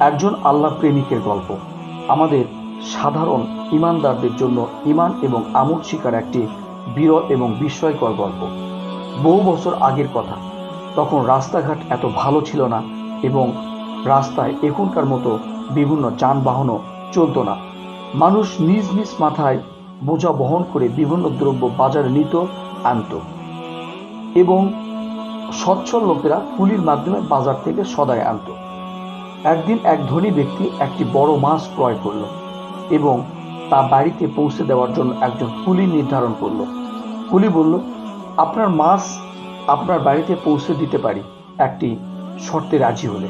একজন আল্লাহ প্রেমিকের গল্প। আমাদের সাধারণ ইমানদারদের জন্য ইমান এবং আমল শিকার একটি বিরল এবং বিস্ময়কর গল্প। বহু বছর আগের কথা। তখন রাস্তাঘাট এত ভালো ছিল না এবং রাস্তায় এখনকার মতো বিভিন্ন যানবাহনও চলতো না। মানুষ নিজ নিজ মাথায় বোঝা বহন করে বিভিন্ন দ্রব্য বাজারে নিত, আনত। এবং সচ্ছল লোকেরা কুলির মাধ্যমে বাজার থেকে সদায় আনত। একদিন এক ধনী ব্যক্তি একটি বড় মাছ ক্রয় করল এবং তা বাড়িতে পৌঁছে দেওয়ার জন্য একজন কুলি নির্ধারণ করল। কুলি বলল, আপনার মাছ আপনার বাড়িতে পৌঁছে দিতে পারি, একটি শর্তে রাজি হলে।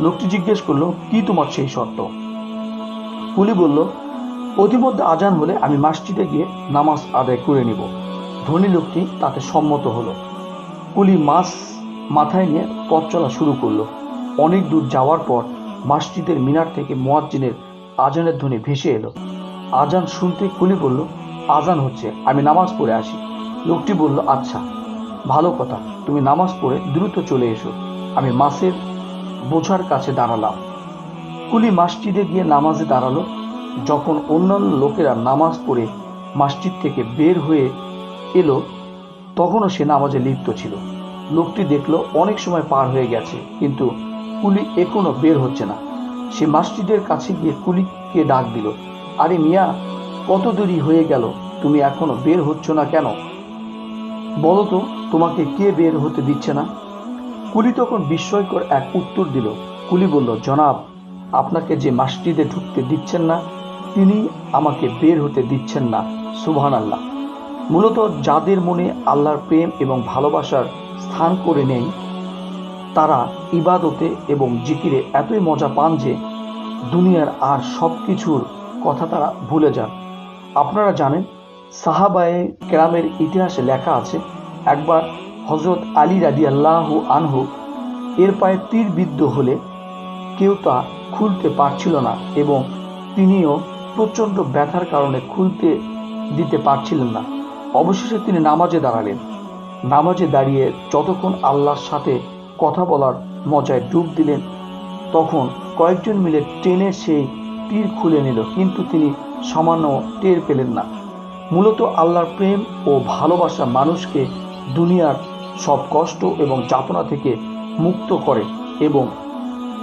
লোকটি জিজ্ঞেস করল, কি তোমার সেই শর্ত? কুলি বলল অতিমধ্যে আজান হলে আমি মসজিদে গিয়ে নামাজ আদায় করে নিব। ধনী লোকটি তাতে সম্মত হলো। কুলি মাছ মাথায় নিয়ে পথ চলা শুরু করল। অনেক দূর যাওয়ার পর মসজিদের মিনার থেকে মোয়াজ্জিনের আজানের ধ্বনি ভেসে এলো। আজান শুনতে কুলি বলল, আজান হচ্ছে, আমি নামাজ পড়ে আসি। লোকটি বলল আচ্ছা ভালো কথা, তুমি নামাজ পড়ে দ্রুত চলে এসো, আমি মাসের বোঝার কাছে দাঁড়ালাম। কুলি মসজিদে গিয়ে নামাজে দাঁড়াল, যখন অন্যান্য লোকেরা নামাজ পড়ে মসজিদ থেকে বের হয়ে এলো, তখনও সে নামাজে লিপ্ত ছিল। লোকটি দেখল, অনেক সময় পার হয়ে গেছে, কিন্তু কুলি এখনও বের হচ্ছে না। সে মসজিদের কাছে গিয়ে কুলিকে ডাক দিল, আরে মিয়া, কত দেরি হয়ে গেল? তুমি এখনও বের হচ্ছ না কেন? বলো তো, তোমাকে কে বের হতে দিচ্ছে না? কুলি তখন বিস্ময়কর এক উত্তর দিল। কুলি বলল, জনাব, আপনাকে যে মসজিদে ঢুকতে দিচ্ছেন না, তিনি আমাকে বের হতে দিচ্ছেন না। সুবহান আল্লাহ মূলত যাদের মনে আল্লাহর প্রেম এবং ভালোবাসার স্থান করে নেই তারা ইবাদতে এবং জিকিরে এতই মজা পান যে দুনিয়ার আর সব কিছুর কথা তারা ভুলে যান। আপনারা জানেন, সাহাবায়ে কেরামের ইতিহাসে লেখা আছে, একবার হজরত আলী রাদি আল্লাহ আনহু এর পায়ে তীর বিদ্ধ হলে কেউ তা খুলতে পারছিল না এবং তিনিও প্রচণ্ড ব্যথার কারণে খুলতে দিতে পারছিলেন না। অবশেষে তিনি নামাজে দাঁড়ালেন। নামাজে দাঁড়িয়ে যতক্ষণ আল্লাহর সাথে কথা বলার মজায় ডুব দিলেন। তখন কয়েকজন মিলে টেনে সেই তীর খুলে নিল, কিন্তু তিনি সামান্য টের পেলেন না। মূলত আল্লাহর প্রেম ও ভালোবাসা মানুষকে দুনিয়ার সব কষ্ট এবং যাতনা থেকে মুক্ত করে এবং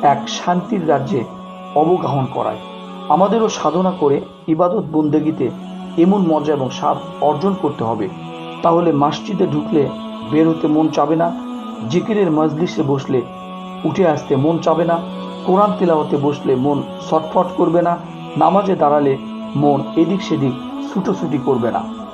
এক শান্তির রাজ্যে অবগাহন করায়। আমাদেরও সাধনা করে ইবাদত বন্দেগিতে এমন মজা এবং স্বাদ অর্জন করতে হবে। তাহলে মসজিদে ঢুকলে বের হতে মন চাবে না? জিকিরের মজলিসে বসলে উঠে আসতে মন চাবে না, কোরআন তেলাওয়াতে বসলে মন ছটফট করবে না, নামাজে দাঁড়ালে মন এদিক সেদিক ছুটোছুটি করবে না।